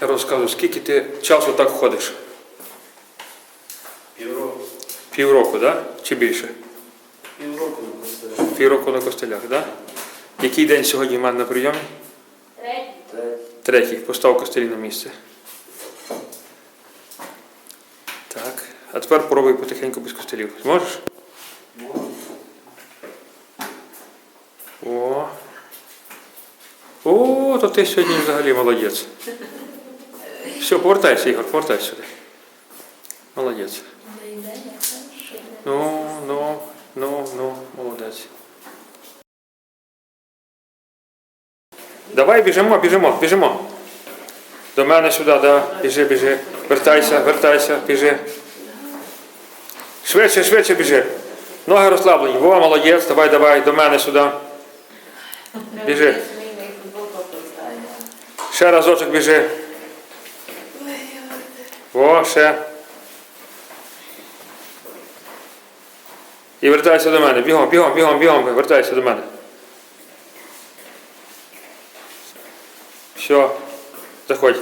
Розказуй, скільки ти часу так ходиш? Півроку. Півроку, так? Да? Чи більше? Півроку на костелі. Півроку на костелях, так? Да? Який день сьогодні в мене на прийомі? Третій. Третій. Постав костелі на місце. Так. А тепер пробуй потихеньку без костелів. Зможеш? О. О, то ти сьогодні взагалі молодець. Все, повертайся, Ігор, повертайся сюди. Молодець. Ну, ну, ну, ну, молодець. Давай біжимо, біжимо, біжимо. До мене сюди, да. Біжи, біжи. Вертайся, вертайся, біжи. Швидше, швидше біжи. Ноги розслаблені. Во, молодець, давай, давай, до мене сюди. Біжи. Ще разочок біжи. Ще. І вертайся до мене. Бігом, бігом, бігом, бігом. Вертайся до мене. Все. Заходь.